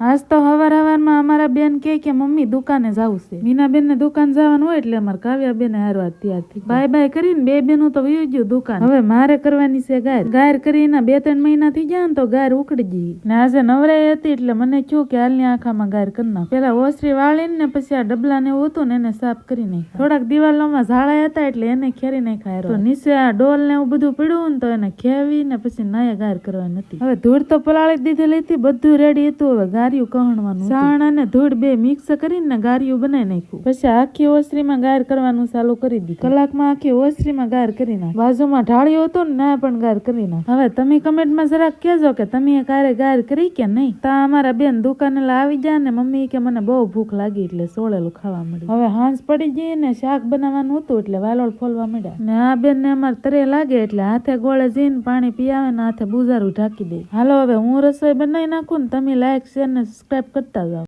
આજ તો હવાર હવારમાં અમારા બેન કે કે, મમ્મી, દુકાને જવું છે. મીના બેન ને દુકાન જવાનું હોય એટલે અમારે કાવ્યા બેન હારવા ત્યાંથી બાય બાય કરીને બે બેનું તો વયું ગયું દુકાન. હવે મારે કરવાની છે ગાયર ગાયર કરીને બે ત્રણ મહિના થઈ ગયા ને તો ગાયર ઉકડી ગઈ. ને આજે નવરાઈ હતી એટલે મને કહ્યું કે હાલની આંખામાં ગાયર કરી નાખ. પેલા ઓસરી વાળીને ને પછી આ ડબલા ને હતું ને એને સાફ કરી નાખ થોડાક દિવાલોમાં ઝાડા હતા એટલે એને ખેરી નાખ્યા. તો નીચે આ ડોલ ને એવું બધું પડ્યું ને તો એને ખેવી ને પછી નાયા ગાયર કરવાની હતી. હવે ધૂળ તો પલાળી દીધેલી હતી, બધું રેડી હતું. હવે ગારિયું કહણવાનું સાણ અને ધૂળ બે મિક્સ કરીને ગાર્યું બનાવી નાખ્યું. પછી આખી ઓસરીમાં ગાર કરવાનું ચાલુ કરી દીધું. કલાકમાં આખી ઓસરીમાં ગાર કરી નાખ બાજુમાં ઢાળ્યો હતો ને ના પણ ગાર કરી નાખ હવે તમે કમેન્ટમાં જરાક કહેજો કે તમે કારે ગાર કરી કે નહીં? તા અમારા બેન દુકાને આવી જાય ને મમ્મી કે મને બહુ ભૂખ લાગી એટલે સોળેલું ખાવા મળ્યું. હવે હાંસ પડી ગઈ ને શાક બનાવવાનું હતું એટલે વાલોળ ફોલવા મળ્યા ને આ બેન ને અમારે તરે લાગે એટલે હાથે ગોળે જઈને પાણી પીયાવે ને હાથે બુજારું ઢાંકી દે. હાલો હવે હું રસોઈ બનાવી નાખું ને તમે લાઈક શેર ને સબસ્ક્રાઇબ કરતા જાઓ.